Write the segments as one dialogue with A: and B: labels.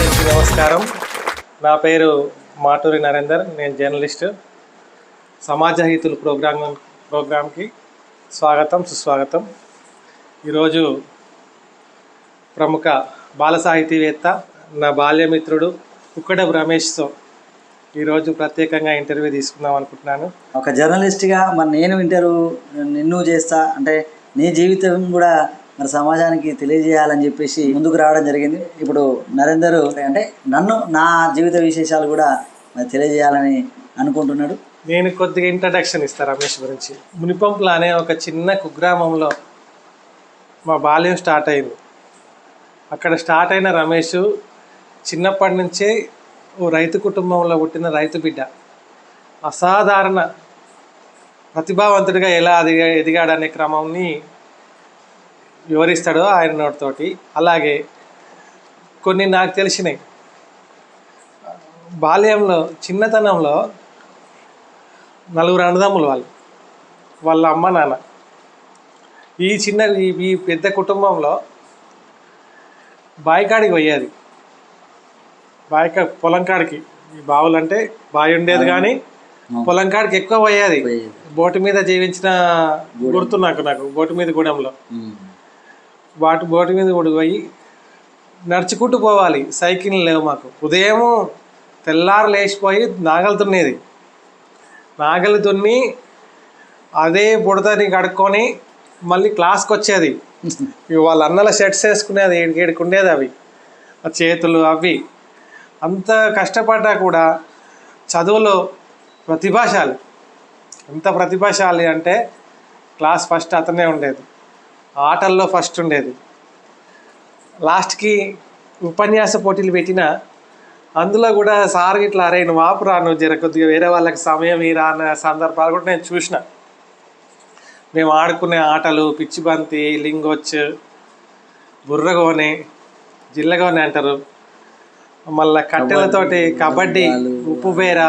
A: అందరికీ నమస్కారం. నా పేరు మాటూరి నరేందర్ నేను జర్నలిస్ట్. సమాజ హితులు ప్రోగ్రామ్ ప్రోగ్రామ్కి స్వాగతం సుస్వాగతం. ఈరోజు ప్రముఖ బాల సాహితీవేత్త నా బాల్యమిత్రుడు కుక్కడ రమేష్తో ఈరోజు ప్రత్యేకంగా ఇంటర్వ్యూ తీసుకుందాం అనుకుంటున్నాను.
B: ఒక జర్నలిస్ట్గా మరి నేను ఇంటర్వ్యూ నిన్ను చేస్తా అంటే నీ జీవితం కూడా మరి సమాజానికి తెలియజేయాలని చెప్పేసి ముందుకు రావడం జరిగింది. ఇప్పుడు నరేందర్ అంటే నన్ను నా జీవిత విశేషాలు కూడా తెలియజేయాలని అనుకుంటున్నాడు.
A: నేను కొద్దిగా ఇంట్రడక్షన్ ఇస్తా రమేష్ గురించి. మునిపంపుల అనే ఒక చిన్న కుగ్రామంలో మా బాల్యం స్టార్ట్ అయింది. అక్కడ స్టార్ట్ అయిన రమేష్ చిన్నప్పటి నుంచే ఓ రైతు కుటుంబంలో పుట్టిన రైతు బిడ్డ. అసాధారణ ప్రతిభావంతుడిగా ఎలా ఎదిగా ఎదిగాడనే క్రమంని వివరిస్తాడో ఆయన నోటితోటి అలాగే కొన్ని నాకు తెలిసినాయి బాల్యంలో చిన్నతనంలో నలుగురు అన్నదమ్ములు వాళ్ళు వాళ్ళ అమ్మ నాన్న. ఈ చిన్న ఈ- పెద్ద కుటుంబంలో బాయికాడికి పోయేది. బాయికా పొలం కాడికి. ఈ బావులు అంటే బావి ఉండేది కానీ పొలం కాడికి ఎక్కువ పోయేది. బోటు మీద జీవించిన గుర్తు నాకు నాకు బోటు మీద గూడెంలో. వాటి బోటు మీద పోయి నడుచుకుంటూ పోవాలి. సైకిల్ లేవు మాకు. ఉదయం తెల్లారు లేచిపోయి నాగలు దున్నేది నాగలు దున్ని అదే బుడతని కడుక్కొని మళ్ళీ క్లాస్కి వచ్చేది. వాళ్ళ అన్నల షర్ట్స్ వేసుకునేది ఉండేది అవి. ఆ చేతులు అవి. అంత కష్టపడ్డా కూడా చదువులో ప్రతిభాశాలి. ఎంత ప్రతిభాశాలి అంటే క్లాస్ ఫస్ట్ అతనే ఉండేది. ఆటల్లో ఫస్ట్ ఉండేది. లాస్ట్కి ఉపన్యాస పోటీలు పెట్టిన అందులో కూడా సార్ ఇట్లా అరే నువ్వు ఆపురా నువ్వు జర కొద్దిగా వేరే వాళ్ళకి సమయం ఇరా అన్న సందర్భాలు కూడా నేను చూసిన. మేము ఆడుకునే ఆటలు పిచ్చి బంతి లింగొచ్ బుర్రగోనె జిల్లగోనె అంటారు. మళ్ళా కట్టెలతోటి కబడ్డీ ఉప్పు బేర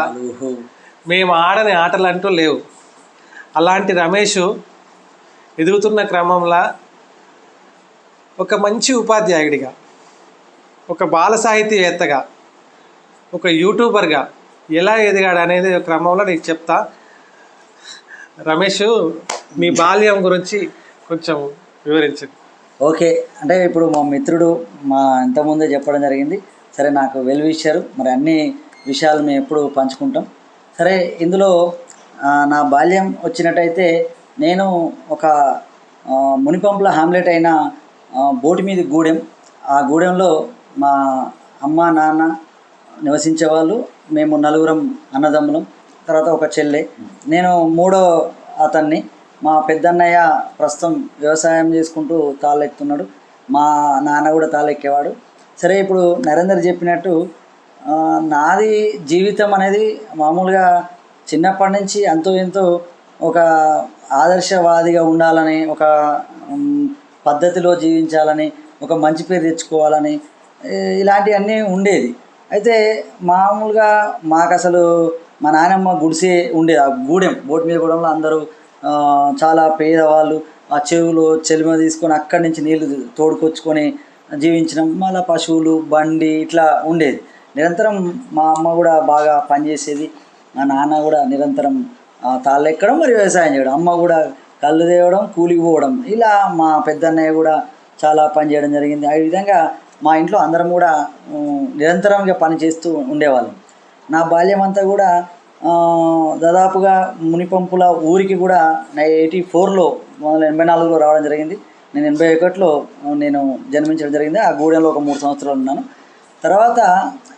A: మేము ఆడని ఆటలు అంటూ లేవు. అలాంటి రమేష్ ఎదుగుతున్న క్రమంలో ఒక మంచి ఉపాధ్యాయుడిగా ఒక బాల సాహితీవేత్తగా ఒక యూట్యూబర్గా ఎలా ఎదిగాడు అనేది క్రమంలో నీకు చెప్తా. రమేష్ మీ బాల్యం గురించి కొంచెం వివరించండి
B: ఓకే అంటే ఇప్పుడు మా మిత్రుడు మా ఇంతకుముందే చెప్పడం జరిగింది. సరే నాకు వెలువిచ్చారు మరి అన్ని విషయాలు మేము ఎప్పుడు పంచుకుంటాం. సరే ఇందులో నా బాల్యం వచ్చినట్టయితే నేను ఒక మునిపంపుల హామ్లెట్ అయిన బోటి మీద గూడెం. ఆ గూడెంలో మా అమ్మ నాన్న నివసించే వాళ్ళు మేము నలుగురం అన్నదమ్ములం. తర్వాత ఒక చెల్లె. నేను మూడో అతన్ని. మా పెద్దన్నయ్య ప్రస్తుతం వ్యవసాయం చేసుకుంటూ తాళెక్కుతున్నాడు మా నాన్న కూడా తాళెక్కేవాడు సరే ఇప్పుడు నరేందర్ చెప్పినట్టు నాది జీవితం అనేది మామూలుగా చిన్నప్పటి నుంచి అంతో ఎంతో ఒక ఆదర్శవాదిగా ఉండాలని ఒక పద్ధతిలో జీవించాలని ఒక మంచి పేరు తెచ్చుకోవాలని ఇలాంటివన్నీ ఉండేది. అయితే మామూలుగా మాకు అసలు మా నాయనమ్మ గుడిసే ఉండేది. ఆ గూడెం బోటు మీద గూడెంలో అందరూ చాలా పేదవాళ్ళు ఆ చెరువులో చెలిమ తీసుకొని అక్కడి నుంచి నీళ్ళు తోడుకొచ్చుకొని జీవించడం మళ్ళీ పశువులు బండి ఇట్లా ఉండేది. నిరంతరం మా అమ్మ కూడా బాగా పనిచేసేది. మా నాన్న కూడా నిరంతరం తాళ్ళు ఎక్కడం మరి వ్యవసాయం చేయడం. అమ్మ కూడా కళ్ళు తేవడం కూలికి పోవడం. ఇలా మా పెద్దన్నయ్య కూడా చాలా పని చేయడం జరిగింది. ఆ విధంగా మా ఇంట్లో అందరం కూడా నిరంతరంగా పని చేస్తూ ఉండేవాళ్ళం. నా బాల్యం అంతా కూడా దాదాపుగా మునిపంపుల ఊరికి కూడా ఎయిటీ ఫోర్లో ఎనభై నాలుగులో రావడం జరిగింది. నేను ఎనభై ఒకటిలో నేను జన్మించడం జరిగింది. ఆ గూడెంలో ఒక మూడు సంవత్సరాలు ఉన్నాను. తర్వాత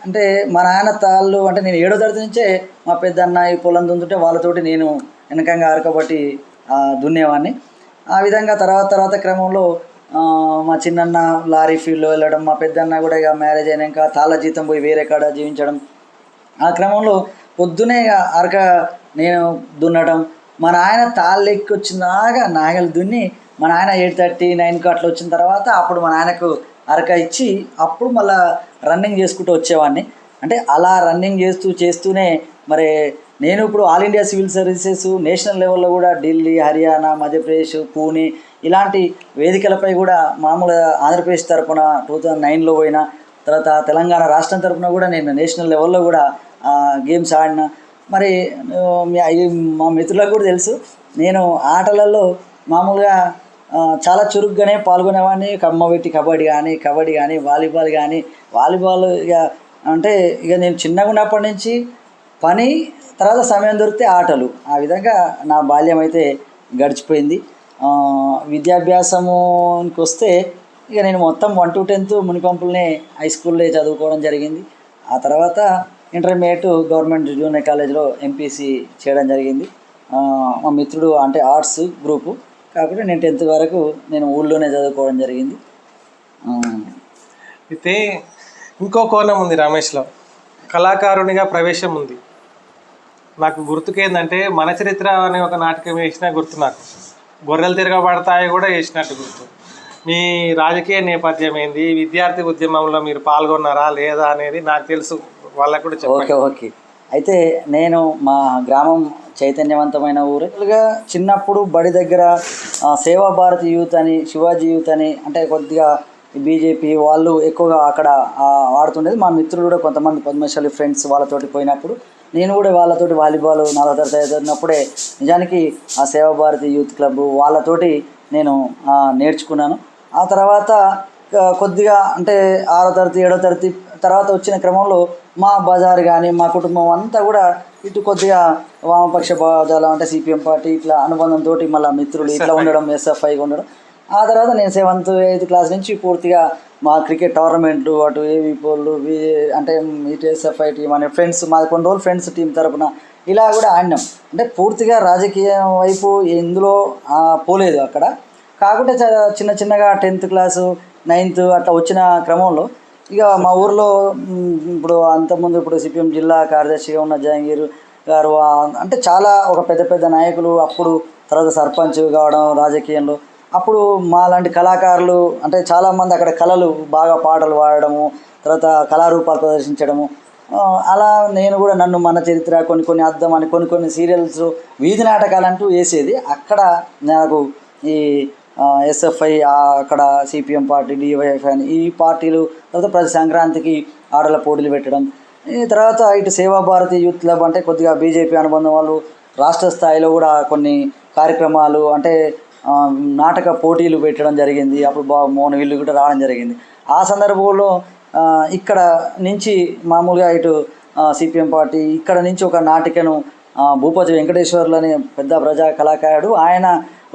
B: అంటే మా నాన్న తాళ్ళు అంటే నేను ఏడో తరగతి నుంచే మా పెద్ద ఈ పొలం దుందుంటే వాళ్ళతోటి నేను వెనకంగా ఆరకబట్టి దున్నేవాడిని ఆ విధంగా తర్వాత తర్వాత క్రమంలో మా చిన్నన్న లారీ ఫీల్డ్లో వెళ్ళడం మా పెద్దన్న కూడా ఇక మ్యారేజ్ అయినాక తాళ్ళ జీతం పోయి వేరే కాడ జీవించడం. ఆ క్రమంలో పొద్దునే ఇక అరక నేను దున్నడం మా నాయన తాళ్ళు ఎక్కి వచ్చిందాకా నాగలు దున్ని మా నాయన ఎయిట్ థర్టీ నైన్కి అట్లా వచ్చిన తర్వాత అప్పుడు మా నాయనకు అరక ఇచ్చి అప్పుడు మళ్ళా రన్నింగ్ చేసుకుంటూ వచ్చేవాడిని. అంటే అలా రన్నింగ్ చేస్తూ చేస్తూనే మరి నేను ఇప్పుడు all India civil services national లెవెల్లో కూడా ఢిల్లీ హర్యానా మధ్యప్రదేశ్ పూణే ఇలాంటి వేదికలపై కూడా మామూలుగా ఆంధ్రప్రదేశ్ తరపున టూ థౌజండ్ నైన్లో పోయినా తర్వాత తెలంగాణ రాష్ట్రం తరఫున కూడా నేను నేషనల్ లెవెల్లో కూడా గేమ్స్ ఆడిన. మరి మా మిత్రులకు కూడా తెలుసు. నేను ఆటలలో మామూలుగా చాలా చురుగ్గానే పాల్గొనేవాడిని. కమ్మబెట్టి కబడ్డీ కానీ కబడ్డీ కానీ వాలీబాల్ కానీ వాలీబాల్ ఇక అంటే ఇక నేను చిన్నగా ఉన్నప్పటి నుంచి పని తర్వాత సమయం దొరికితే ఆటలు. ఆ విధంగా నా బాల్యం అయితే గడిచిపోయింది. ఆ, విద్యాభ్యాసముకి వస్తే ఇక నేను మొత్తం వన్ టు టెన్త్ మునిపంపులనే హై స్కూల్లో చదువుకోవడం జరిగింది. ఆ తర్వాత ఇంటర్మీడియట్ గవర్నమెంట్ జూనియర్ కాలేజ్లో ఎంపీసీ చేయడం జరిగింది. మా మిత్రుడు అంటే ఆర్ట్స్ గ్రూపు. కాకపోతే నేను టెన్త్ వరకు నేను ఊళ్ళోనే చదువుకోవడం జరిగింది.
A: అయితే ఇంకో కోణం ఉంది రమేష్లో. కళాకారునిగా ప్రవేశం ఉంది. నాకు గుర్తుకేందంటే మన చరిత్ర అనే ఒక నాటకం వేసిన గుర్తు నాకు. గొర్రెలు తిరగబడతాయి కూడా వేసినట్టు గుర్తు. మీ రాజకీయ నేపథ్యం ఏంది? విద్యార్థి ఉద్యమంలో మీరు పాల్గొన్నారా లేదా అనేది నాకు తెలుసు. వాళ్ళకు కూడా చెప్పండి.
B: Okay okay. అయితే నేను మా గ్రామం చైతన్యవంతమైన ఊరు. చిన్నప్పుడు బడి దగ్గర సేవా భారతి యూత్ అని శివాజీ యూత్ అని అంటే కొద్దిగా బీజేపీ వాళ్ళు ఎక్కువగా అక్కడ ఆడుతుండేది. మా మిత్రులు కూడా కొంతమంది పద్మశాలి ఫ్రెండ్స్ వాళ్ళతోటి పోయినప్పుడు నేను కూడా వాళ్ళతోటి వాలీబాల్ నాలుగో తరగతి ఉన్నప్పుడే నిజానికి ఆ సేవా భారతి యూత్ క్లబ్ వాళ్ళతోటి నేను నేర్చుకున్నాను. ఆ తర్వాత కొద్దిగా అంటే ఆరో తరగతి ఏడో తరగతి తర్వాత వచ్చిన క్రమంలో మా బజార్ కానీ మా కుటుంబం అంతా కూడా ఇటు కొద్దిగా వామపక్ష భావజాలం అంటే సిపిఎం పార్టీ ఇట్లా అనుబంధంతో మళ్ళీ మిత్రులు ఇట్లా ఉండడం ఎస్ఎఫ్ఐగా ఉండడం. ఆ తర్వాత నేను సెవెంత్ ఎయిత్ క్లాస్ నుంచి పూర్తిగా మా క్రికెట్ టోర్నమెంట్లు అటు ఏవి పోళ్ళు అంటే ఇటు ఎస్ఎఫ్ఐ టీం అనే ఫ్రెండ్స్ మాది కొన్ని రోజులు ఫ్రెండ్స్ టీం తరపున ఇలా కూడా ఆడినాం. అంటే పూర్తిగా రాజకీయం వైపు ఇందులో ఆ, పోలేదు అక్కడ. కాకుంటే చిన్న చిన్నగా టెన్త్ క్లాసు నైన్త్ అట్లా వచ్చిన క్రమంలో ఇక మా ఊర్లో ఇప్పుడు అంతకుముందు ఇప్పుడు సిపిఎం జిల్లా కార్యదర్శిగా ఉన్న జహంగీర్ గారు అంటే చాలా ఒక పెద్ద పెద్ద నాయకులు అప్పుడు తర్వాత సర్పంచ్ కావడం రాజకీయంలో. అప్పుడు మా లాంటి కళాకారులు అంటే చాలామంది అక్కడ కళలు బాగా పాటలు పాడడము తర్వాత కళారూపాలు ప్రదర్శించడము అలా నేను కూడా నన్ను మన చరిత్ర కొన్ని కొన్ని అర్థం అని కొన్ని కొన్ని సీరియల్స్ వీధి నాటకాలు అంటూ వేసేది. అక్కడ నాకు ఈ ఎస్ఎఫ్ఐ అక్కడ సిపిఎం పార్టీ డివైఎఫ్ అని ఈ పార్టీలు తర్వాత ప్రతి సంక్రాంతికి ఆడల పోటీలు పెట్టడం. ఈ తర్వాత ఇటు సేవా భారతి యూత్ క్లబ్ అంటే కొద్దిగా బీజేపీ అనుబంధం వాళ్ళు రాష్ట్ర స్థాయిలో కూడా కొన్ని కార్యక్రమాలు అంటే నాటక పోటీలు పెట్టడం జరిగింది. అప్పుడు బా మోన వీళ్ళు కూడా రావడం జరిగింది. ఆ సందర్భంలో ఇక్కడ నుంచి మామూలుగా ఇటు సిపిఎం పార్టీ ఇక్కడ నుంచి ఒక నాటికను భూపతి వెంకటేశ్వర్లు అనే పెద్ద ప్రజా కళాకారుడు ఆయన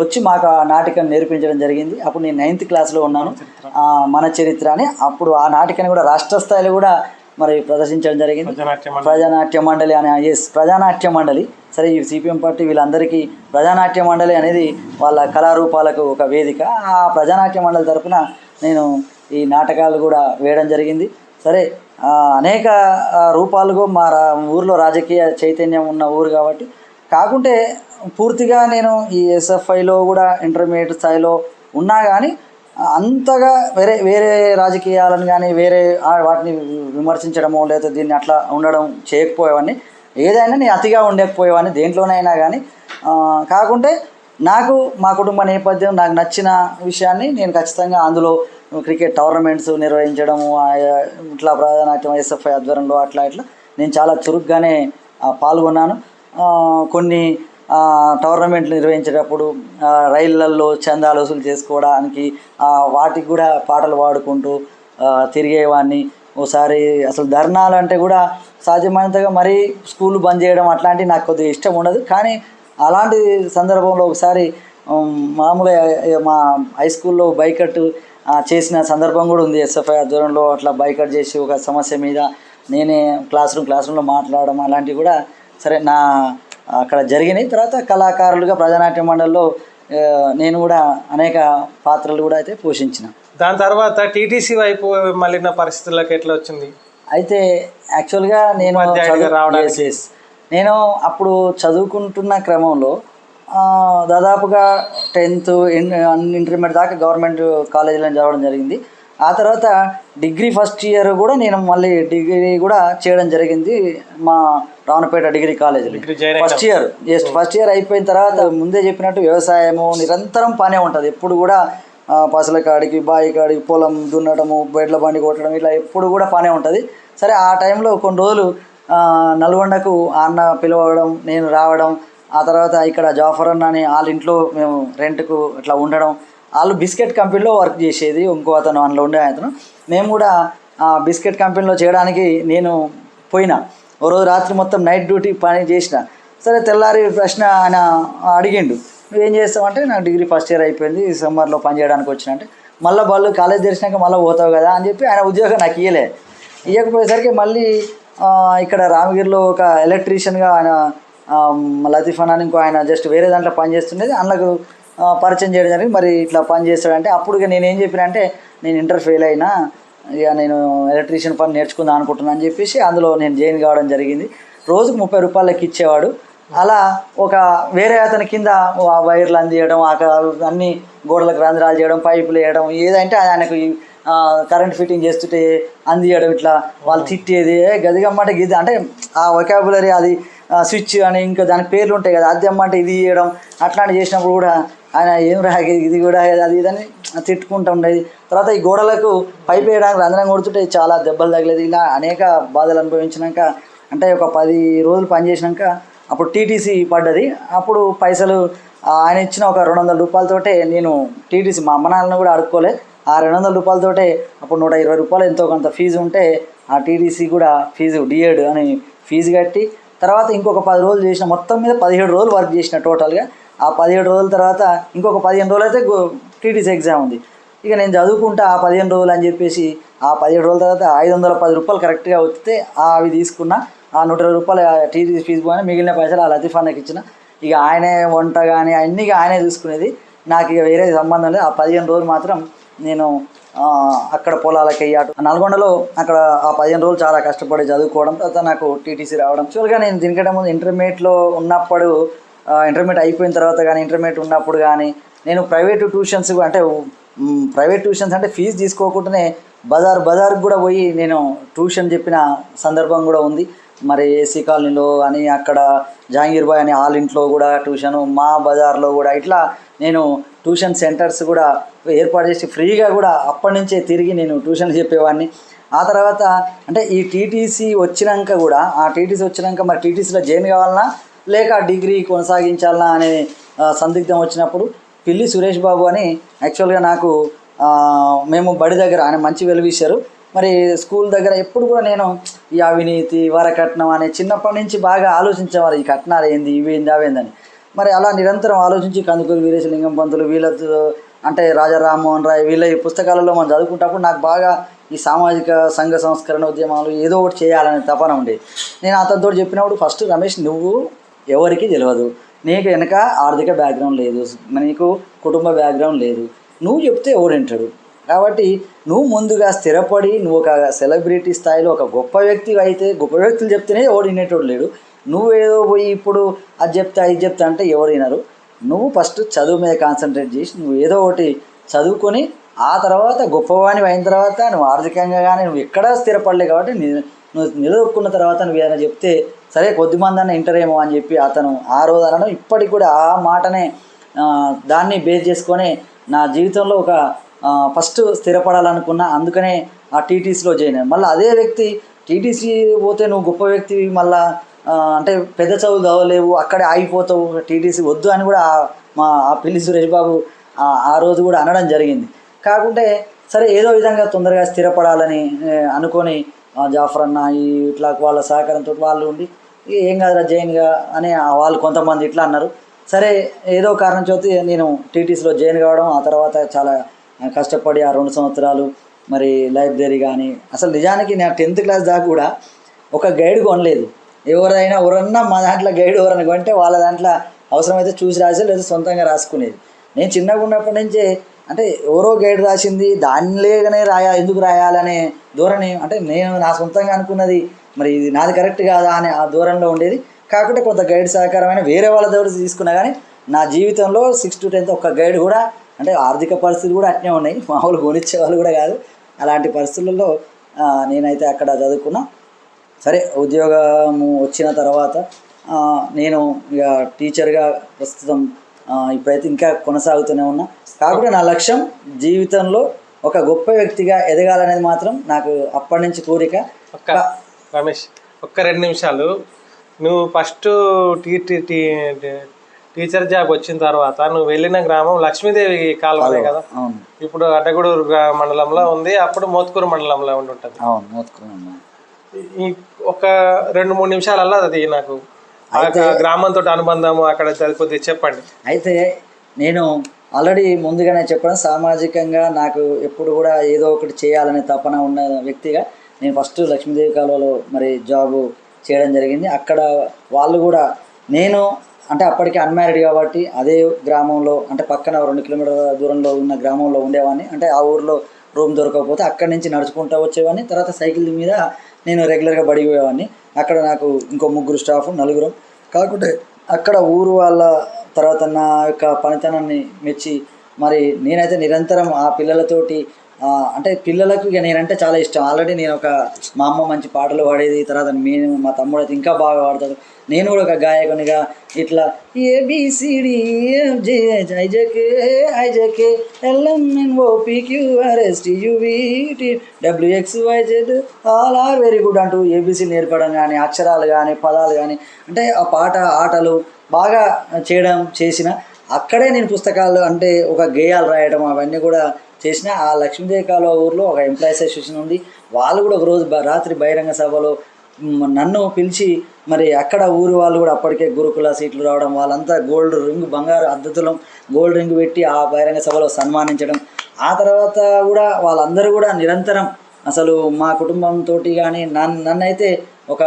B: వచ్చి మాకు ఆ నాటికను నేర్పించడం జరిగింది. అప్పుడు నేను నైన్త్ క్లాస్లో ఉన్నాను. మన చరిత్ర అని అప్పుడు ఆ నాటికని కూడా రాష్ట్ర స్థాయిలో కూడా మరి ప్రదర్శించడం జరిగింది.
A: ప్రజానాట్యం
B: మండలి. అనే ఎస్ ప్రజానాట్య మండలి. సరే ఈ సిపిఎం పార్టీ వీళ్ళందరికీ ప్రజానాట్య మండలి అనేది వాళ్ళ కళారూపాలకు ఒక వేదిక. ఆ ప్రజానాట్య మండలి తరపున నేను ఈ నాటకాలు కూడా వేయడం జరిగింది. సరే అనేక రూపాలుగా మా రా ఊర్లో రాజకీయ చైతన్యం ఉన్న ఊరు కాబట్టి కాకుంటే పూర్తిగా నేను ఈ ఎస్ఎఫ్ఐలో కూడా ఇంటర్మీడియట్ స్థాయిలో ఉన్నా కానీ అంతగా వేరే వేరే రాజకీయాలను కానీ వేరే వాటిని విమర్శించడమో లేదా దీన్ని అట్లా ఉండడం చేయకపోయేవాడిని. ఏదైనా నేను అతిగా ఉండకపోయేవాడిని దేంట్లోనైనా కానీ కాకుంటే నాకు మా కుటుంబ నేపథ్యం నాకు నచ్చిన విషయాన్ని నేను ఖచ్చితంగా అందులో క్రికెట్ టోర్నమెంట్స్ నిర్వహించడము ఇట్లా ప్రధానాట్యం ఎస్ఎఫ్ఐ ఆధ్వర్యంలో అట్లా ఇట్లా నేను చాలా చురుగ్గానే పాల్గొన్నాను. కొన్ని టోర్నమెంట్లు నిర్వహించేటప్పుడు రైళ్ళల్లో చందాలు వసూలు చేసుకోవడానికి వాటికి కూడా పాటలు పాడుకుంటూ తిరిగేవాడిని ఓసారి అసలు ధర్నాలు అంటే కూడా సాధ్యమైనంతగా మరీ స్కూల్ బంద్ చేయడం అట్లాంటివి నాకు కొద్దిగా ఇష్టం ఉండదు. కానీ అలాంటి సందర్భంలో ఒకసారి మామూలుగా మా హై స్కూల్లో బైకట్ చేసిన సందర్భం కూడా ఉంది. ఎస్ఎఫ్ఐ ఆధ్వర్యంలో అట్లా బైకట్ చేసి ఒక సమస్య మీద నేనే క్లాస్ రూమ్ క్లాస్ రూమ్లో మాట్లాడడం అలాంటివి కూడా సరే నా అక్కడ జరిగినాయి. తర్వాత కళాకారులుగా ప్రజానాట్య మండలిలో నేను కూడా అనేక పాత్రలు కూడా అయితే పోషించిన.
A: దాని తర్వాత టీటీసీ వైపు మళ్ళిన పరిస్థితులకు ఎట్లా వచ్చింది?
B: అయితే యాక్చువల్గా నేను. నేను అప్పుడు చదువుకుంటున్న క్రమంలో దాదాపుగా టెన్త్ ఇంటర్మీడియట్ దాకా గవర్నమెంట్ కాలేజీలో చదవడం జరిగింది. ఆ తర్వాత డిగ్రీ ఫస్ట్ ఇయర్ కూడా నేను మళ్ళీ డిగ్రీ కూడా చేయడం జరిగింది మా రావణపేట డిగ్రీ కాలేజీలో. First year. Just first year అయిపోయిన తర్వాత ముందే చెప్పినట్టు వ్యవసాయము నిరంతరం పనే ఉంటుంది. ఎప్పుడు కూడా పసల కాడికి బావి కాడికి పొలం దున్నటము బెడ్ల బండి కొట్టడం ఇట్లా ఎప్పుడు కూడా పనే ఉంటుంది. సరే ఆ టైంలో కొన్ని రోజులు నల్గొండకు అన్న పిలవడం నేను రావడం ఆ తర్వాత ఇక్కడ జాఫర్ అన్న అని వాళ్ళ ఇంట్లో మేము రెంట్కు ఇట్లా ఉండడం వాళ్ళు బిస్కెట్ కంపెనీలో వర్క్ చేసేది ఇంకో అతను అందులో ఉండే అతను. మేము కూడా ఆ బిస్కెట్ కంపెనీలో చేయడానికి నేను పోయినా. ఓ రోజు రాత్రి మొత్తం నైట్ డ్యూటీ పని చేసిన. సరే తెల్లారి ప్రశ్న ఆయన అడిగిండు. నువ్వేం చేస్తావంటే నాకు డిగ్రీ ఫస్ట్ ఇయర్ అయిపోయింది ఈ సమ్మర్లో పని చేయడానికి వచ్చిన. అంటే మళ్ళీ వాళ్ళు కాలేజ్ తెరిచినాక మళ్ళీ పోతావు కదా అని చెప్పి ఆయన ఉద్యోగం నాకు ఇయ్యలే. ఇవ్వకపోయేసరికి మళ్ళీ ఇక్కడ రామగిరిలో ఒక ఎలక్ట్రీషియన్గా ఆయన ఆ, లతీఫ్ అని ఇంకో ఆయన జస్ట్ వేరే దాంట్లో పని చేస్తుండేది. అందులో పరిచయం చేయడం జరిగింది. మరి ఇట్లా పని చేస్తాడంటే అప్పుడు నేను ఏం చెప్పిన అంటే నేను ఇంటర్ ఫెయిల్ అయినా ఇక నేను ఎలక్ట్రీషియన్ పని నేర్చుకుందాం అనుకుంటున్నాను అని చెప్పేసి అందులో నేను జాయిన్ కావడం జరిగింది. రోజుకు ముప్పై రూపాయలకి ఇచ్చేవాడు. అలా ఒక వేరే అతని కింద ఆ వైర్లు అందియడం ఆ అన్ని గోడలకు రంధ్రాలు చేయడం పైపులు వేయడం ఏదంటే ఆయనకు కరెంట్ ఫిట్టింగ్ చేస్తుంటే అందియడం ఇట్లా వాళ్ళు తిట్టేది. గదిగమ్మంటే గిది అంటే ఆ వొకాబులరీ అది స్విచ్ అని ఇంకా దానికి పేర్లు ఉంటాయి కదా అది ఇది చేయడం అట్లాంటివి చేసినప్పుడు కూడా ఆయన ఏం రా ఇది కూడా అది ఇదని తిట్టుకుంటూ ఉండేది. తర్వాత ఈ గోడలకు పైపు వేయడానికి రంధ్రం కొడుతుంటే చాలా దెబ్బలు తగిలేదు. ఇలా అనేక బాధలు అనుభవించినాక అంటే ఒక పది రోజులు పనిచేసినాక అప్పుడు టీటీసీ పడ్డది. అప్పుడు పైసలు ఆయన ఇచ్చిన ఒక రెండు వందల రూపాయలతోటే నేను టీటీసీ మా అమ్మ నాన్నని కూడా అడుక్కోలే. ఆ రెండు వందల రూపాయలతోటే అప్పుడు నూట ఇరవై రూపాయలు ఎంతో కొంత ఫీజు ఉంటే ఆ టీటీసీ కూడా ఫీజు డిఎడ్ అని ఫీజు కట్టి తర్వాత ఇంకొక పది రోజులు చేసిన మొత్తం మీద పదిహేడు రోజులు వర్క్ చేసిన టోటల్గా. ఆ పదిహేడు రోజుల తర్వాత ఇంకొక పదిహేను రోజులు అయితే టీటీసీ ఎగ్జామ్ ఉంది. ఇక నేను చదువుకుంటా ఆ పదిహేను రోజులు అని చెప్పేసి ఆ పదిహేడు రోజుల తర్వాత ఐదు వందల పది రూపాయలు కరెక్ట్గా వస్తే అవి తీసుకున్న ఆ నూట ఇరవై రూపాయలు టీటీసీ ఫీజు పోయినా మిగిలిన పైసలు ఆ లతీఫ్ అన్నకి ఇచ్చిన. ఇక ఆయనే వంట కానీ అన్నీ ఇక ఆయనే చూసుకునేది. నాకు ఇక వేరే సంబంధం లేదు. ఆ పదిహేను రోజులు మాత్రం నేను అక్కడ పొలాలకి అటు. నల్గొండలో అక్కడ ఆ పదిహేను రోజులు చాలా కష్టపడి చదువుకోవడం తర్వాత నాకు టీటీసీ రావడం. యాక్చువల్గా నేను దీనికంటే ముందు ఇంటర్మీడియట్లో ఉన్నప్పుడు ఇంటర్మీడియట్ అయిపోయిన తర్వాత కానీ ఇంటర్మీడియట్ ఉన్నప్పుడు కానీ నేను ప్రైవేట్ ట్యూషన్స్ అంటే ప్రైవేట్ ట్యూషన్స్ అంటే ఫీజు తీసుకోకుండానే బజార్ బజార్కి కూడా పోయి నేను ట్యూషన్ చెప్పిన సందర్భం కూడా ఉంది. మరి ఏసీ కాలనీలో అని అక్కడ జహాంగీర్ బాయ్ అని వాళ్ళ ఇంట్లో కూడా ట్యూషన్ మా బజార్లో కూడా ఇట్లా నేను ట్యూషన్ సెంటర్స్ కూడా ఏర్పాటు చేసి ఫ్రీగా కూడా అప్పటి నుంచే తిరిగి నేను ట్యూషన్ చెప్పేవాడిని. ఆ తర్వాత అంటే ఈ టీటీసీ వచ్చినాక కూడా ఆ టీటీసీ వచ్చినాక మరి టీటీసీలో జాయిన్ కావాలన్నా లేక డిగ్రీ కొనసాగించాలనా అనే సందిగ్ధం వచ్చినప్పుడు పిల్లి సురేష్ బాబు అని యాక్చువల్గా నాకు మేము బడి దగ్గర ఆయన మంచి వెలువిశారు మరి స్కూల్ దగ్గర ఎప్పుడు కూడా నేను ఈ అవినీతి వరకట్నం అనే చిన్నప్పటి నుంచి బాగా ఆలోచించేవారు. ఈ కట్నాలు ఏంది ఇవి ఏంది అవేందని మరి అలా నిరంతరం ఆలోచించి కందుకూరి వీరేశలింగం పంతులు వీళ్ళతో అంటే రాజా రామ్మోహన్ రాయ్ వీళ్ళ ఈ పుస్తకాలలో మనం చదువుకుంటప్పుడు నాకు బాగా ఈ సామాజిక సంఘ సంస్కరణ ఉద్యమాలు ఏదో ఒకటి చేయాలనే తపన ఉండేది నేను అతనితో చెప్పినప్పుడు ఫస్ట్ రమేష్ నువ్వు ఎవరికి తెలియదు నీకు వెనక ఆర్థిక బ్యాక్గ్రౌండ్ లేదు. నీకు కుటుంబ బ్యాక్గ్రౌండ్ లేదు. నువ్వు చెప్తే ఎవరు వింటాడు? కాబట్టి నువ్వు ముందుగా స్థిరపడి నువ్వు ఒక సెలబ్రిటీ స్థాయిలో ఒక గొప్ప వ్యక్తి అయితే గొప్ప వ్యక్తులు చెప్తేనే ఎవడు వినేటోడు లేడు. నువ్వేదో పోయి ఇప్పుడు అది చెప్తా ఇది చెప్తా అంటే ఎవరు వినరు. నువ్వు ఫస్ట్ చదువు మీద కాన్సన్ట్రేట్ చేసి నువ్వు ఏదో ఒకటి చదువుకొని ఆ తర్వాత గొప్పవాణి అయిన తర్వాత నువ్వు ఆర్థికంగా కానీ నువ్వు ఎక్కడా స్థిరపడలే కాబట్టి నువ్వు నిలదొక్కున్న తర్వాత నువ్వు ఏదైనా చెప్తే సరే కొద్దిమంది అన్న ఇంటరేమో అని చెప్పి అతను ఆ రోజు అనడం ఇప్పటికి కూడా ఆ మాటనే దాన్ని బేస్ చేసుకొని నా జీవితంలో ఒక ఫస్ట్ స్థిరపడాలనుకున్నా అందుకనే ఆ టీటీసీలో జాయిన్ మళ్ళీ అదే వ్యక్తి టీటీసీ పోతే నువ్వు గొప్ప వ్యక్తివి మళ్ళీ అంటే పెద్ద చదువు చదవలేవు అక్కడే ఆగిపోతావు టీటీసీ వద్దు అని కూడా మా ఆ పిల్లి సురేష్ బాబు ఆ రోజు కూడా అనడం జరిగింది. కాకుంటే సరే ఏదో విధంగా తొందరగా స్థిరపడాలని అనుకొని జాఫర్ అన్న ఈ ఇట్లా వాళ్ళ సహకారంతో వాళ్ళు ఉండి ఏం కాదురా జైన్గా అని ఆ వాళ్ళు కొంతమంది ఇట్లా అన్నారు. సరే ఏదో కారణం చేతి నేను టీటీసీలో జాయిన్ కావడం ఆ తర్వాత చాలా కష్టపడి ఆ రెండు సంవత్సరాలు మరి లైబ్రరీ కానీ అసలు నిజానికి నేను టెన్త్ క్లాస్ దాకా కూడా ఒక గైడ్ కొనలేదు. ఎవరైనా ఎవరన్నా మా దాంట్లో గైడ్ ఎవరైనా కొంటే వాళ్ళ దాంట్లో అవసరమైతే చూసి రాసేది లేదా సొంతంగా రాసుకునేది. నేను చిన్నగా ఉన్నప్పటి నుంచే అంటే ఎవరో గైడ్ రాసింది దానిలేగానే రాయా ఎందుకు రాయాలనే ధోరణి అంటే నేను నా సొంతంగా అనుకున్నది మరి ఇది నాది కరెక్ట్ కాదా అనే ఆ దూరంలో ఉండేది. కాకుండా కొంత గైడ్ సహకారమైన వేరే వాళ్ళ దగ్గర తీసుకున్నా కానీ నా జీవితంలో సిక్స్ టు టెన్త్ ఒక్క గైడ్ కూడా అంటే ఆర్థిక పరిస్థితులు కూడా అట్నే ఉన్నాయి. మామూలు కొనిచ్చే వాళ్ళు కూడా కాదు. అలాంటి పరిస్థితులలో నేనైతే అక్కడ చదువుకున్నా. సరే ఉద్యోగము వచ్చిన తర్వాత నేను ఇక టీచర్గా ప్రస్తుతం ఇప్పుడైతే ఇంకా కొనసాగుతూనే ఉన్నా. కాకపోతే నా లక్ష్యం జీవితంలో ఒక గొప్ప వ్యక్తిగా ఎదగాలనేది మాత్రం నాకు అప్పటి నుంచి కోరిక.
A: ఒక్క రమేష్ ఒక్క రెండు నిమిషాలు. నువ్వు ఫస్ట్ టీ టీచర్ జాబ్ వచ్చిన తర్వాత నువ్వు వెళ్ళిన గ్రామం లక్ష్మీదేవి కాలువనే కదా?
B: అవును.
A: ఇప్పుడు అడ్డగూడూరు మండలంలో ఉంది. అప్పుడు మోత్కూరు మండలంలో ఉండి ఉంటుంది.
B: అవును మోత్కున్నాను
A: ఈ ఒక రెండు మూడు నిమిషాలల్లా అది నాకు గ్రామంతో అనుబంధము అక్కడ కొద్దిగా చెప్పండి.
B: అయితే నేను ఆల్రెడీ ముందుగానే చెప్పడం సామాజికంగా నాకు ఎప్పుడు కూడా ఏదో ఒకటి చేయాలనే తపన ఉన్న వ్యక్తిగా నేను ఫస్ట్ లక్ష్మీదేవి కాలువలో మరి జాబు చేయడం జరిగింది. అక్కడ వాళ్ళు కూడా నేను అంటే అప్పటికి అన్మ్యారీడ్ కాబట్టి అదే గ్రామంలో అంటే పక్కన రెండు కిలోమీటర్ల దూరంలో ఉన్న గ్రామంలో ఉండేవాడిని. అంటే ఆ ఊర్లో రూమ్ దొరకకపోతే అక్కడి నుంచి నడుచుకుంటూ వచ్చేవాడిని. తర్వాత సైకిల్ మీద నేను రెగ్యులర్గా బడికి పోయేవాడిని. అక్కడ నాకు ఇంకో ముగ్గురు స్టాఫ్ నలుగురం. కాకుంటే అక్కడ ఊరు వాళ్ళ తర్వాత నా యొక్క పనితనాన్ని మెచ్చి మరి నేనైతే నిరంతరం ఆ పిల్లలతోటి అంటే పిల్లలకు ఇక నేనంటే చాలా ఇష్టం. ఆల్రెడీ నేను ఒక మా అమ్మ మంచి పాటలు పాడేది తర్వాత నేను మా తమ్ముడు అయితే ఇంకా బాగా పాడతాడు. నేను కూడా ఒక గాయకునిగా ఇట్లా ABCD IJK IJK LMN OPQRST UVT WX YZ all are very good అంటూ ఏబిసి నేర్పడం కానీ అక్షరాలు కానీ పదాలు కానీ అంటే ఆ పాట ఆటలు బాగా చేయడం చేసిన. అక్కడే నేను పుస్తకాలు అంటే ఒక గేయాలు రాయడం అవన్నీ కూడా చేసిన. ఆ లక్ష్మీదేవి కాలువ ఊర్లో ఒక ఎంప్లాయీస్ అసోసియేషన్ ఉంది. వాళ్ళు కూడా ఒక రోజు రాత్రి బహిరంగ సభలో నన్ను పిలిచి మరి అక్కడ ఊరు వాళ్ళు కూడా అప్పటికే గురుకుల సీట్లు రావడం వాళ్ళంతా గోల్డ్ రింగ్ బంగారు అద్దతులం గోల్డ్ రింగ్ పెట్టి ఆ బహిరంగ సభలో సన్మానించడం. ఆ తర్వాత కూడా వాళ్ళందరూ కూడా నిరంతరం అసలు మా కుటుంబంతో కానీ నన్ను నన్నైతే ఒక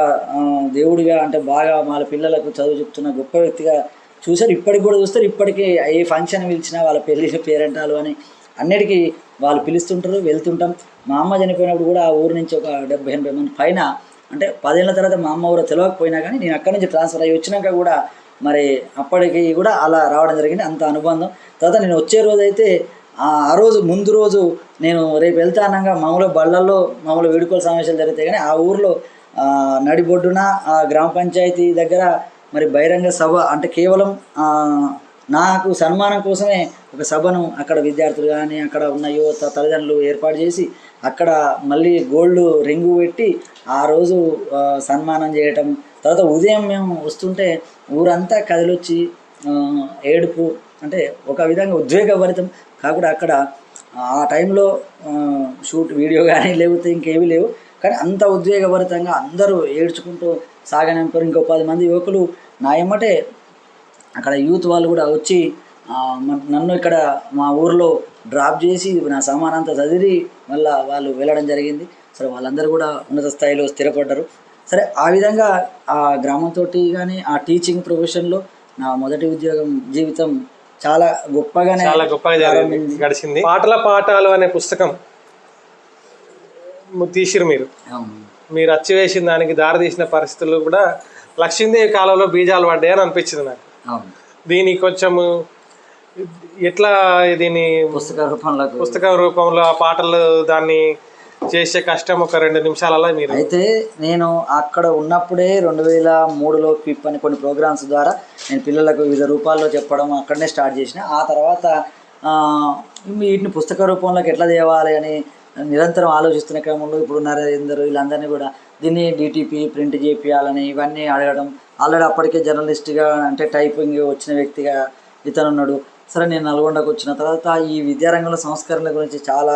B: దేవుడిగా అంటే బాగా వాళ్ళ పిల్లలకు చదువు చెప్తున్న గొప్ప వ్యక్తిగా చూశారు. ఇప్పటికి కూడా చూస్తారు. ఇప్పటికీ ఏ ఫంక్షన్ పిలిచినా వాళ్ళ పెళ్ళి పేరెంటాలు అని అన్నిటికీ వాళ్ళు పిలుస్తుంటారు వెళ్తుంటాం. మా అమ్మ చనిపోయినప్పుడు కూడా ఆ ఊరు నుంచి ఒక డెబ్బై ఎనభై మంది పైన అంటే పదేళ్ళ తర్వాత మా అమ్మ ఊరు తెలియకపోయినా కానీ నేను అక్కడి నుంచి ట్రాన్స్ఫర్ అయ్యి వచ్చినాక కూడా మరి అప్పటికి కూడా అలా రావడం జరిగింది. అంత అనుబంధం. తర్వాత నేను వచ్చే రోజు అయితే ఆ రోజు ముందు రోజు నేను రేపు వెళ్తా అనగా మామూలు బళ్ళల్లో మామూలు వేడుకల సమావేశాలు జరిగితే కానీ ఆ ఊర్లో నడిబొడ్డున ఆ గ్రామ పంచాయతీ దగ్గర మరి బహిరంగ సభ అంటే కేవలం నాకు సన్మానం కోసమే ఒక సభను అక్కడ విద్యార్థులు కానీ అక్కడ ఉన్న యువత తల్లిదండ్రులు ఏర్పాటు చేసి అక్కడ మళ్ళీ గోల్డ్ రింగు పెట్టి ఆ రోజు సన్మానం చేయటం. తర్వాత ఉదయం మేము వస్తుంటే ఊరంతా కదిలొచ్చి ఏడుపు అంటే ఒక విధంగా ఉద్వేగభరితం కాకుండా అక్కడ ఆ టైంలో షూట్ వీడియో కానీ లేకపోతే ఇంకేమీ లేవు. కానీ అంత ఉద్వేగభరితంగా అందరూ ఏడ్చుకుంటూ సాగనంపారు. ఇంకో పది మంది యువకులు నా ఎమ్మటే అక్కడ యూత్ వాళ్ళు కూడా వచ్చి నన్ను ఇక్కడ మా ఊర్లో డ్రాప్ చేసి నా సామానంతా చదివి మళ్ళీ వాళ్ళు వెళ్ళడం జరిగింది. సరే వాళ్ళందరూ కూడా ఉన్నత స్థాయిలో స్థిరపడ్డారు. సరే ఆ విధంగా ఆ గ్రామంతో కానీ ఆ టీచింగ్ ప్రొఫెషన్లో నా మొదటి ఉద్యోగం జీవితం చాలా గొప్పగానే
A: చాలా గొప్పగా జరిగింది గడిచింది. పాటల పాఠాలు అనే పుస్తకం తీసిరు మీరు. మీరు అచ్చివేసిన దానికి దారి తీసిన పరిస్థితులు కూడా లక్ష్మీదేవి కాలంలో బీజాలు పడ్డాయని అనిపించింది నాకు. దీని కొంచెము ఎట్లా దీని
B: పుస్తక రూపంలో
A: పుస్తకం రూపంలో ఆ పాటలు దాన్ని చేసే కష్టం ఒక రెండు నిమిషాలలో మీరు
B: అయితే నేను అక్కడ ఉన్నప్పుడే రెండు వేల మూడులో క్విప్ అని కొన్ని ప్రోగ్రామ్స్ ద్వారా నేను పిల్లలకు వివిధ రూపాల్లో చెప్పడం అక్కడనే స్టార్ట్ చేసిన. ఆ తర్వాత వీటిని పుస్తక రూపంలోకి ఎట్లా తేవాలి అని నిరంతరం ఆలోచిస్తున్న క్రమంలో ఇప్పుడు నరేందర్ వీళ్ళందరినీ కూడా దీన్ని డిటిపి ప్రింట్ చేపియాలని ఇవన్నీ అడగడం ఆల్రెడీ అప్పటికే జర్నలిస్ట్గా అంటే టైపింగ్ వచ్చిన వ్యక్తిగా ఇతను ఉన్నాడు. సరే నేను నల్గొండకు వచ్చిన తర్వాత ఈ విద్యారంగంలో సంస్కరణల గురించి చాలా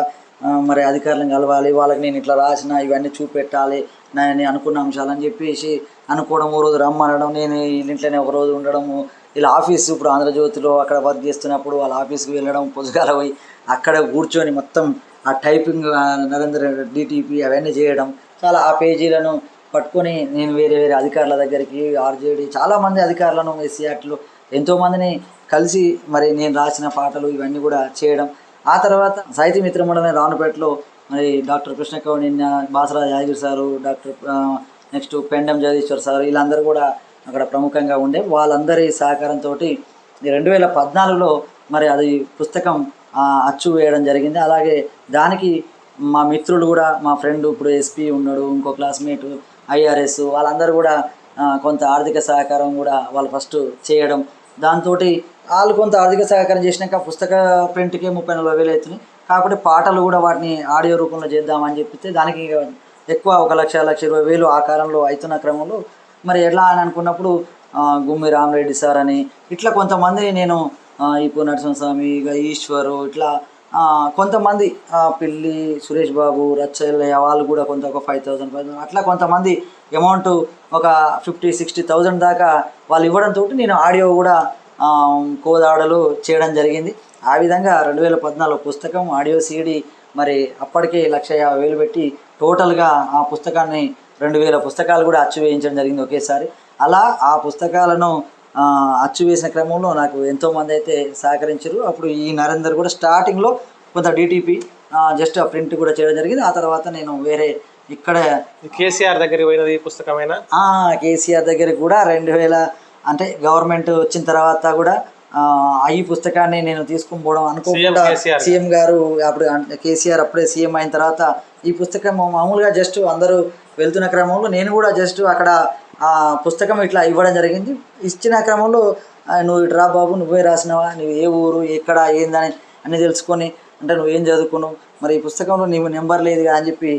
B: మరి అధికారులను కలవాలి వాళ్ళకి నేను ఇట్లా రాసిన ఇవన్నీ చూపెట్టాలి నేను అనుకున్న అంశాలని చెప్పేసి అనుకోవడం ఓ రోజు రమ్మనడం నేను ఇంట్లోనే ఒక రోజు ఉండడము ఇలా ఆఫీసు ఇప్పుడు ఆంధ్రజ్యోతిలో అక్కడ వర్క్ చేస్తున్నప్పుడు వాళ్ళ ఆఫీస్కి వెళ్ళడం పొద్దుగాల పోయి అక్కడ కూర్చొని మొత్తం ఆ టైపింగ్ నరేంద్ర డిటిపి అవన్నీ చేయడం చాలా ఆ పేజీలను పట్టుకొని నేను వేరే వేరే అధికారుల దగ్గరికి ఆర్జేడి చాలామంది అధికారులను ఎస్సీఆర్టీలో ఎంతోమందిని కలిసి మరి నేను రాసిన పాటలు ఇవన్నీ కూడా చేయడం. ఆ తర్వాత సాహితీ మిత్రముడనే రానుపేటలో మరి డాక్టర్ కృష్ణకౌని Basara Yadagiri sir doctor next Pendam Jagadishwar sir వీళ్ళందరూ కూడా అక్కడ ప్రముఖంగా ఉండే వాళ్ళందరి సహకారంతో రెండు వేల పద్నాలుగులో మరి అది పుస్తకం అచ్చు వేయడం జరిగింది. అలాగే దానికి మా మిత్రులు కూడా మా ఫ్రెండ్ ఇప్పుడు ఎస్పీ ఉన్నాడు ఇంకో క్లాస్మేట్ ఐఆర్ఎస్ వాళ్ళందరూ కూడా కొంత ఆర్థిక సహకారం కూడా వాళ్ళు ఫస్ట్ చేయడం. దాంతో వాళ్ళు కొంత ఆర్థిక సహకారం చేసినాక పుస్తక ప్రింట్కే ముప్పై నలభై వేలు అవుతున్నాయి కాకపోతే పాటలు కూడా వాటిని ఆడియో రూపంలో చేద్దామని చెప్పితే దానికి ఎక్కువ ఒక లక్ష లక్ష ఇరవై వేలు ఆ కాలంలో అవుతున్న క్రమంలో మరి ఎలా అని అనుకున్నప్పుడు గుమ్మి రామరెడ్డి సార్ అని ఇట్లా కొంతమంది నేను ఇప్పుడు నరసింహస్వామి ఇక ఈశ్వరు ఇట్లా కొంతమంది పిల్లి సురేష్ బాబు రచ్చయ్య వాళ్ళు కూడా కొంత ఒక ఫైవ్ థౌసండ్ ఫైవ్ అట్లా కొంతమంది అమౌంట్ ఒక ఫిఫ్టీ సిక్స్టీ థౌజండ్ దాకా వాళ్ళు ఇవ్వడంతో నేను ఆడియో కూడా కోదాడలు చేయడం జరిగింది. ఆ విధంగా రెండు వేల పద్నాలుగు పుస్తకం ఆడియో సీడీ మరి అప్పటికే లక్ష యాభై వేలు పెట్టి టోటల్గా ఆ పుస్తకాన్ని రెండు వేల పుస్తకాలు కూడా అచ్చు వేయించడం జరిగింది ఒకేసారి. అలా ఆ పుస్తకాలను అచ్చు వేసిన క్రమంలో నాకు ఎంతోమంది అయితే సహకరించారు. అప్పుడు ఈ నరేందర్ కూడా స్టార్టింగ్లో కొంత డిటిపి జస్ట్ ఆ ప్రింట్ కూడా చేయడం జరిగింది. ఆ తర్వాత నేను వేరే ఇక్కడ
A: కేసీఆర్ దగ్గరికి పోయినది ఈ పుస్తకమైన?
B: కేసీఆర్ దగ్గర కూడా రెండు వేల అంటే గవర్నమెంట్ వచ్చిన తర్వాత కూడా ఈ పుస్తకాన్ని నేను తీసుకుని పోవడం అనుకోకుండా
A: సీఎం
B: గారు అప్పుడు కేసీఆర్ అప్పుడే సీఎం అయిన తర్వాత ఈ పుస్తకం మామూలుగా జస్ట్ అందరూ వెళ్తున్న క్రమంలో నేను కూడా జస్ట్ అక్కడ ఆ పుస్తకం ఇట్లా ఇవ్వడం జరిగింది. ఇచ్చిన క్రమంలో నువ్వు ఇటు రా బాబు నువ్వే రాసినావా? నువ్వు ఏ ఊరు ఎక్కడ ఏందని అన్నీ తెలుసుకొని అంటే నువ్వు ఏం చదువుకున్నావు? మరి ఈ పుస్తకంలో నీ నెంబర్ లేదు అని చెప్పి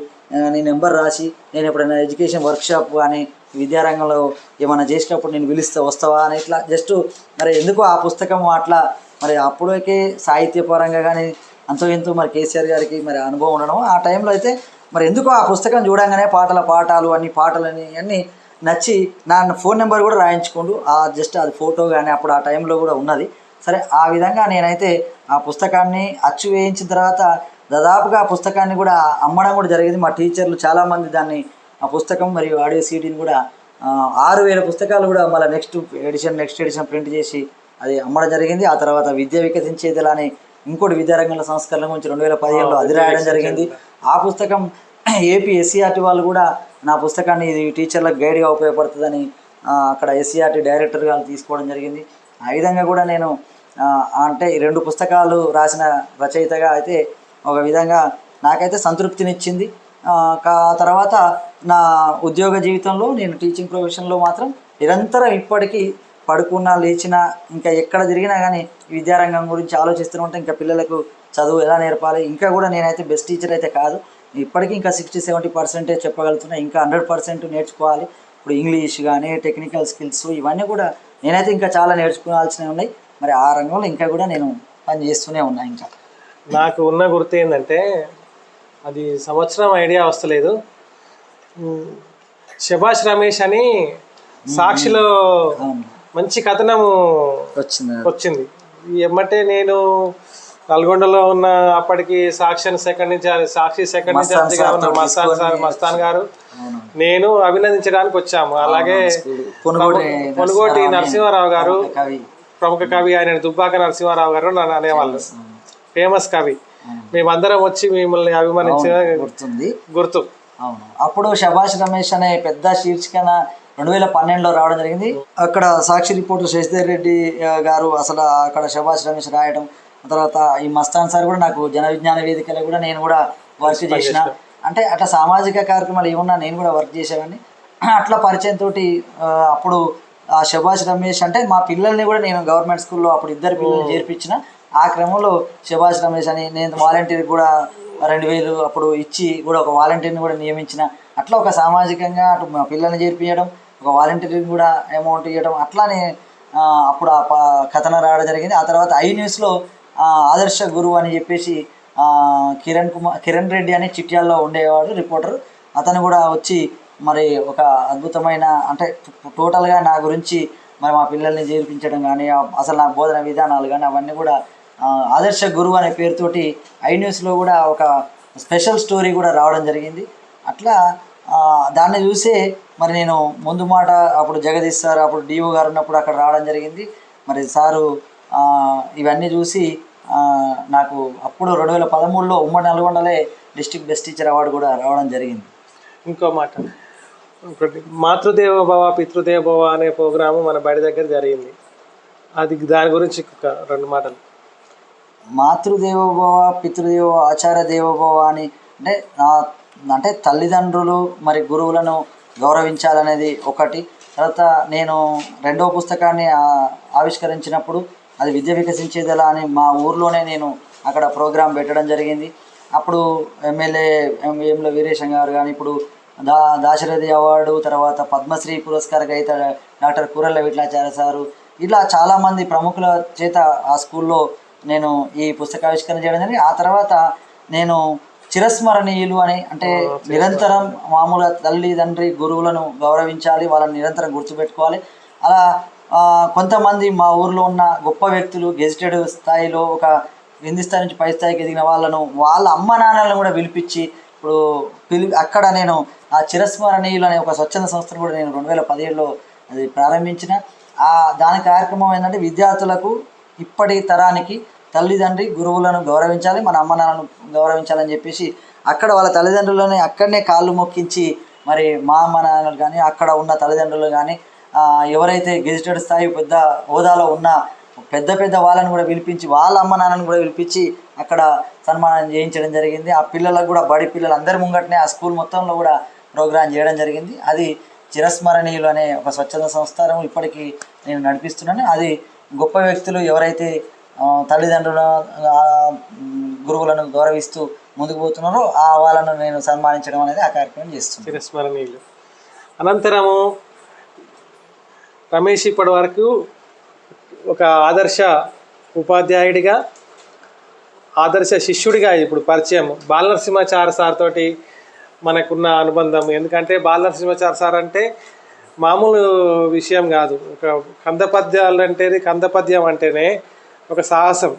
B: నీ నెంబర్ రాసి నేను ఎప్పుడైనా ఎడ్యుకేషన్ వర్క్షాప్ కానీ విద్యారంగంలో ఏమైనా చేసినప్పుడు నేను పిలిస్తే వస్తావా? అని ఇట్లా జస్ట్ మరి ఎందుకు ఆ పుస్తకం అట్లా? మరి అప్పుడకే సాహిత్యపరంగా కానీ అంతో ఎంతో మరి కేసీఆర్ గారికి మరి అనుభవం ఉండడం ఆ టైంలో అయితే మరి ఎందుకు ఆ పుస్తకం చూడంగానే పాటల పాఠాలు అన్ని పాటలని అన్నీ నచ్చి నా ఫోన్ నెంబర్ కూడా రాయించుకోండు. ఆ జస్ట్ అది ఫోటో కానీ అప్పుడు ఆ టైంలో కూడా ఉన్నది. సరే ఆ విధంగా నేనైతే ఆ పుస్తకాన్ని అచ్చు వేయించిన తర్వాత దాదాపుగా ఆ పుస్తకాన్ని కూడా అమ్మడం కూడా జరిగింది. మా టీచర్లు చాలామంది దాన్ని ఆ పుస్తకం మరియు ఆడియో సీడీని కూడా ఆరు వేల పుస్తకాలు కూడా మళ్ళీ next edition next edition print చేసి అది అమ్మడం జరిగింది. ఆ తర్వాత విద్య వికసించేది అని ఇంకోటి విద్యారంగంలో సంస్కరణ గురించి రెండు వేల పదిహేనులో అది రాయడం జరిగింది. ఆ పుస్తకం ఏపీ ఎస్సీఆర్టీ వాళ్ళు కూడా నా పుస్తకాన్ని ఇది టీచర్లకు గైడ్గా ఉపయోగపడుతుందని అక్కడ ఎస్సీఆర్టీ డైరెక్టర్ గారు తీసుకోవడం జరిగింది. ఆ విధంగా కూడా నేను అంటే ఈ రెండు పుస్తకాలు రాసిన రచయితగా అయితే ఒక విధంగా నాకైతే సంతృప్తినిచ్చింది. కా- తర్వాత నా ఉద్యోగ జీవితంలో నేను టీచింగ్ ప్రొఫెషన్లో మాత్రం నిరంతరం ఇప్పటికీ పడుకున్నా లేచినా ఇంకా ఎక్కడ తిరిగినా కానీ విద్యారంగం గురించి ఆలోచిస్తూ ఉంటే. ఇంకా పిల్లలకు చదువు ఎలా నేర్పాలి? ఇంకా కూడా నేనైతే బెస్ట్ టీచర్ అయితే కాదు. ఇప్పటికీ ఇంకా సిక్స్టీ సెవెంటీ పర్సెంటేజ్ చెప్పగలుగుతున్నా ఇంకా హండ్రెడ్ పర్సెంట్ నేర్చుకోవాలి. ఇప్పుడు ఇంగ్లీష్ కానీ టెక్నికల్ స్కిల్స్ ఇవన్నీ కూడా నేనైతే ఇంకా చాలా నేర్చుకోవాల్సినవి ఉన్నాయి. మరి ఆ రంగంలో ఇంకా కూడా నేను పని చేస్తూనే ఉన్నా ఇంకా.
A: నాకు ఉన్న గుర్తు ఏంటంటే అది సంవత్సరం ఐడియా వస్తలేదు. శభాష్ రమేష్ అని సాక్షిలో మంచి కథనము
B: వచ్చింది.
A: వచ్చింది. ఎమ్మటే నేను నల్గొండలో ఉన్న అప్పటికి సాక్షి సెకండ్ నుంచి సాక్షి సెకండ్ నుంచి
B: మస్తాన్
A: సార్ మస్తాన్ గారు. నేను అభినందించడానికి వచ్చాము. అలాగే
B: పొనుగోటి
A: నరసింహారావు గారు ప్రముఖ కవి. ఆయన దుబ్బాక నరసింహారావు గారు నన్ను అనేవాళ్ళు. ఫేమస్ కవి. మేమందరం వచ్చి మిమ్మల్ని అభిమానించిన
B: గుర్తుంది.
A: గుర్తు.
B: అవును. అప్పుడు శభాష్ రమేష్ అనే పెద్ద శీర్షికన రెండు వేల పన్నెండులో రావడం జరిగింది. అక్కడ సాక్షి రిపోర్టర్ శశిధర్ రెడ్డి గారు అసలు అక్కడ శభాష్ రమేష్ రాయడం తర్వాత ఈ మస్తాన్ సార్ కూడా నాకు జన విజ్ఞాన వేదికలో కూడా నేను కూడా వర్క్ చేసిన. అంటే అట్లా సామాజిక కార్యక్రమాలు ఏమన్నా నేను కూడా వర్క్ చేసేవాడిని. అట్లా పరిచయం తోటి అప్పుడు ఆ శభాష్ రమేష్ అంటే మా పిల్లల్ని కూడా నేను గవర్నమెంట్ స్కూల్లో అప్పుడు ఇద్దరు పిల్లల్ని చేర్పించిన. ఆ క్రమంలో శభాష్ రమేష్ అని నేను వాలంటీర్ కూడా రెండు వేలు అప్పుడు ఇచ్చి కూడా ఒక వాలంటీర్ని కూడా నియమించిన. అట్లా ఒక సామాజికంగా అటు మా పిల్లల్ని చేర్పించడం ఒక వాలంటీర్ని కూడా అమౌంట్ ఇవ్వడం అట్లానే అప్పుడు ఆ కథనం రావడం జరిగింది. ఆ తర్వాత ఐ న్యూస్లో ఆదర్శ గురువు అని చెప్పేసి కిరణ్ కుమార్ కిరణ్ రెడ్డి అని చిట్యాల్లో ఉండేవాడు రిపోర్టర్. అతను కూడా వచ్చి మరి ఒక అద్భుతమైన అంటే టోటల్గా నా గురించి మరి మా పిల్లల్ని చేర్పించడం కానీ అసలు నా బోధన విధానాలు కానీ అవన్నీ కూడా ఆదర్శ గురువు అనే పేరుతోటి ఐ న్యూస్లో కూడా ఒక స్పెషల్ స్టోరీ కూడా రావడం జరిగింది. అట్లా దాన్ని చూసే మరి నేను ముందు మాట అప్పుడు జగదీష్ సార్ అప్పుడు డిఓ గారు ఉన్నప్పుడు అక్కడ రావడం జరిగింది. మరి సారు ఇవన్నీ చూసి నాకు అప్పుడు రెండు వేల పదమూడులో ఉమ్మడి నల్గొండలే డిస్ట్రిక్ట్ బెస్ట్ టీచర్ అవార్డు కూడా రావడం జరిగింది.
A: ఇంకో మాట. ఒకటి మాతృదేవ భవ పితృదేవ భవ అనే ప్రోగ్రాము మన బడి దగ్గర జరిగింది. అది దాని గురించి రెండు మాటలు.
B: మాతృదేవోభవ పితృదేవో ఆచార దేవోభవ అని అంటే నా అంటే తల్లిదండ్రులు మరి గురువులను గౌరవించాలనేది ఒకటి. తర్వాత నేను రెండవ పుస్తకాన్ని ఆవిష్కరించినప్పుడు అది విద్య వికసించేదెలా అని మా ఊర్లోనే నేను అక్కడ ప్రోగ్రాం పెట్టడం జరిగింది. అప్పుడు ఎమ్మెల్యే ఎంఏంలో వీరేశం గారు కానీ ఇప్పుడు దా దాశరథి అవార్డు తర్వాత పద్మశ్రీ పురస్కార గ్రహీత డాక్టర్ కూరళ్ళ విట్లాచార్య సారు ఇలా చాలామంది ప్రముఖుల చేత ఆ స్కూల్లో నేను ఈ పుస్తకావిష్కరణ చేయడం జరిగింది. ఆ తర్వాత నేను చిరస్మరణీయులు అని అంటే నిరంతరం మామూలుగా తల్లి తండ్రి గురువులను గౌరవించాలి వాళ్ళని నిరంతరం గుర్తుపెట్టుకోవాలి. అలా కొంతమంది మా ఊర్లో ఉన్న గొప్ప వ్యక్తులు గెజిటెడ్ స్థాయిలో ఒక కింది స్థాయి నుంచి పై స్థాయికి ఎదిగిన వాళ్ళను వాళ్ళ అమ్మ నాన్నలను కూడా పిలిపించి ఇప్పుడు పిలి అక్కడ నేను ఆ చిరస్మరణీయులు అనే ఒక స్వచ్ఛంద సంస్థను కూడా నేను రెండు వేల పదిహేడులో అది ప్రారంభించిన. ఆ దాని కార్యక్రమం ఏంటంటే విద్యార్థులకు ఇప్పటి తరానికి తల్లిదండ్రి గురువులను గౌరవించాలి మన అమ్మ నాన్నను గౌరవించాలని చెప్పేసి అక్కడ వాళ్ళ తల్లిదండ్రులని అక్కడనే కాళ్ళు మొక్కించి మరి మా అమ్మ నాన్నలు కానీ అక్కడ ఉన్న తల్లిదండ్రులు కానీ ఎవరైతే గెజిటెడ్ స్థాయి పెద్ద హోదాలో ఉన్న పెద్ద పెద్ద వాళ్ళని కూడా పిలిపించి వాళ్ళ అమ్మ నాన్నని కూడా పిలిపించి అక్కడ సన్మానం చేయించడం జరిగింది. ఆ పిల్లలకు కూడా బడి పిల్లలు అందరి ముంగటనే ఆ స్కూల్ మొత్తంలో కూడా ప్రోగ్రాం చేయడం జరిగింది. అది చిరస్మరణీయులు అనే ఒక స్వచ్ఛంద సంస్థానం ఇప్పటికీ నేను నడిపిస్తున్నాను. అది గొప్ప వ్యక్తులు ఎవరైతే తల్లిదండ్రులను తల్లిదండ్రుల గురువులను గౌరవిస్తూ ముందుకు పోతున్నారో ఆ వాళ్ళను నేను సన్మానించడం అనేది ఆ కార్యక్రమం చేస్తున్నాను.
A: చిరస్మరణీయులు. అనంతరము రమేష్ ఇప్పటి వరకు ఒక ఆదర్శ ఉపాధ్యాయుడిగా ఆదర్శ శిష్యుడిగా ఇప్పుడు పరిచయం. బాలనరసింహాచార్య సార్ తోటి మనకున్న అనుబంధం. ఎందుకంటే బాలనరసింహాచార్య సార్ అంటే మామూలు విషయం కాదు. ఒక కందపద్యాలు అంటేది కందపద్యం అంటేనే ఒక సాహసం.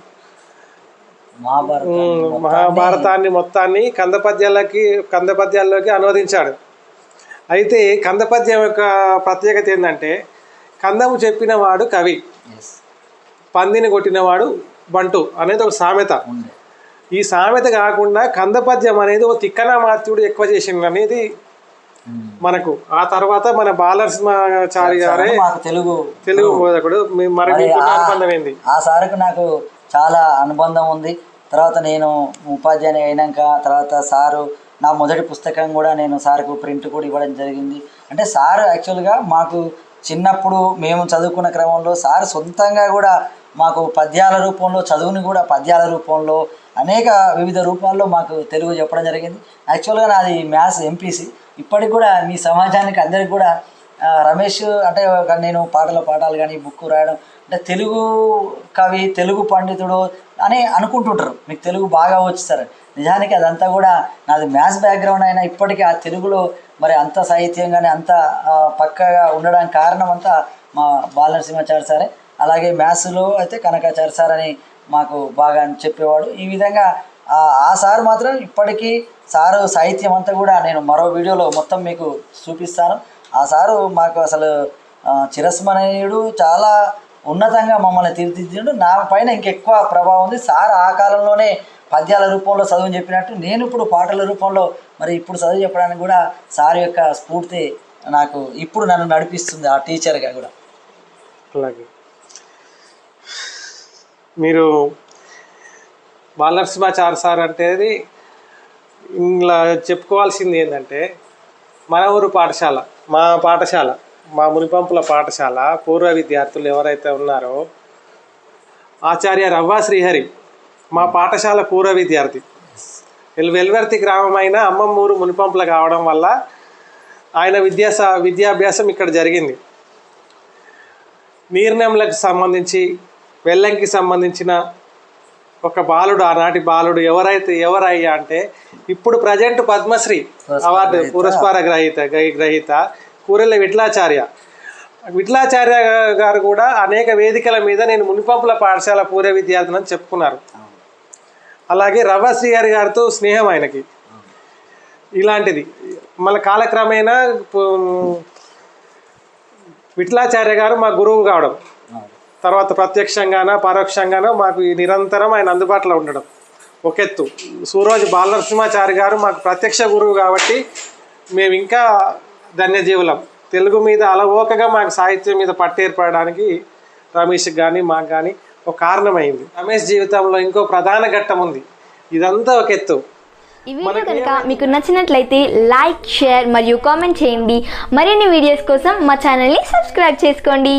A: మహాభారతాన్ని మొత్తాన్ని కందపద్యాలకి కందపద్యాల్లోకి అనువదించాడు. అయితే కందపద్యం యొక్క ప్రత్యేకత ఏంటంటే కందము చెప్పినవాడు కవి. పందిని కొట్టినవాడు బంటు అనేది ఒక సామెత. ఈ సామెత కాకుండా కందపద్యం అనేది ఒక తిక్కన మార్చుడు ఎక్కువ చేసిండు అనేది
B: ఉమ్.
A: మనకు. ఆ తర్వాత మన బాలనరసింహాచారి గారే
B: తెలుగు
A: తెలుగు బోధకుడు. మరి అనుబంధం ఏంది?
B: ఆ సార్కు నాకు చాలా అనుబంధం ఉంది. తర్వాత నేను ఉపాధ్యాయుని అయినాక తర్వాత సారు నా మొదటి పుస్తకం కూడా నేను సార్కు ప్రింట్ కూడా ఇవ్వడం జరిగింది. అంటే సార్ యాక్చువల్గా మాకు చిన్నప్పుడు మేము చదువుకున్న క్రమంలో సార్ సొంతంగా కూడా మాకు పద్యాల రూపంలో చదువుని కూడా పద్యాల రూపంలో అనేక వివిధ రూపాల్లో మాకు తెలుగు చెప్పడం జరిగింది. యాక్చువల్గా నాది మ్యాథ్స్ ఎంపీసీ ఇప్పటికి కూడా మీ సమాజానికి అందరికి కూడా రమేష్ అంటే ఒక నేను పాటల పాఠాలు కానీ బుక్ రాయడం అంటే తెలుగు కవి తెలుగు పండితుడు అని అనుకుంటుంటారు. మీకు తెలుగు బాగా వచ్చు సార్. నిజానికి అదంతా కూడా నాది మ్యాథ్స్ బ్యాక్గ్రౌండ్ అయినా ఇప్పటికీ ఆ తెలుగులో మరి అంత సాహిత్యంగానే అంత పక్కగా ఉండడానికి కారణం అంతా మా బాలనరసింహాచార్య సారే. అలాగే మ్యాథ్స్లో అయితే కనకాచార్య సార్ అని మాకు బాగా చెప్పేవాడు. ఈ విధంగా ఆ సార్ మాత్రం ఇప్పటికీ సారు సాహిత్యం అంతా కూడా నేను మరో వీడియోలో మొత్తం మీకు చూపిస్తాను. ఆ సారు మాకు అసలు చిరస్మరణీయుడు చాలా ఉన్నతంగా మమ్మల్ని తీర్చిదిద్దిండు. నా పైన ఇంకెక్కువ ప్రభావం ఉంది. సార్ ఆ కాలంలోనే పద్యాల రూపంలో చదువుని చెప్పినట్టు నేను ఇప్పుడు పాటల రూపంలో మరి ఇప్పుడు చదువు చెప్పడానికి కూడా సార్ యొక్క స్ఫూర్తి నాకు ఇప్పుడు నన్ను నడిపిస్తుంది ఆ టీచర్గా కూడా.
A: అలాగే. మీరు బాలనరసింహాచార్య సార్ అంటే ఇలా చెప్పుకోవాల్సింది ఏంటంటే మన ఊరు పాఠశాల మా పాఠశాల మా మునిపంపుల పాఠశాల పూర్వ విద్యార్థులు ఎవరైతే ఉన్నారో ఆచార్య రవ్వ శ్రీహరి మా పాఠశాల పూర్వ విద్యార్థి. వెల్ వెల్వర్తి గ్రామమైన అమ్మమ్మూరు మునిపంపుల కావడం వల్ల ఆయన విద్యా విద్యాభ్యాసం ఇక్కడ జరిగింది. నీర్నెంలకు సంబంధించి వెల్లంకి సంబంధించిన ఒక బాలుడు ఆనాటి బాలుడు ఎవరైతే ఎవరయ్యా అంటే ఇప్పుడు ప్రజెంట్ పద్మశ్రీ అవార్డు పురస్కార గ్రహీత గ్రహీ- గ్రహీత కూరెళ్ళ విఠలాచార్య. విఠలాచార్య గారు కూడా అనేక వేదికల మీద నేను మునిపంపుల పాఠశాల పూర్వ విద్యార్థిని అని చెప్పుకున్నారు. అలాగే రవ్వ గారి గారితో స్నేహం ఆయనకి. ఇలాంటిది. మళ్ళీ కాలక్రమేణా విఠలాచార్య గారు మా గురువు కావడం. తర్వాత ప్రత్యక్షంగానో పరోక్షంగానో మాకు నిరంతరం ఆయన అందుబాటులో ఉండడం. ఒక ఎత్తు సూరోజు బాలనరసింహాచారి గారు మాకు ప్రత్యక్ష గురువు కాబట్టి మేము ఇంకా ధన్యజీవులం. తెలుగు మీద అలవోకగా మాకు సాహిత్యం మీద పట్టు ఏర్పడడానికి రమేష్కి కానీ మాకు కానీ ఒక కారణమైంది. రమేష్ జీవితంలో ఇంకో ప్రధాన ఘట్టం ఉంది. ఇదంతా ఒక ఎత్తు.
C: ఈ వీడియో కనుక మీకు నచ్చినట్లయితే లైక్ షేర్ మరియు కామెంట్ చేయండి. మరిన్ని వీడియోస్ కోసం మా ఛానల్ని సబ్స్క్రైబ్ చేసుకోండి.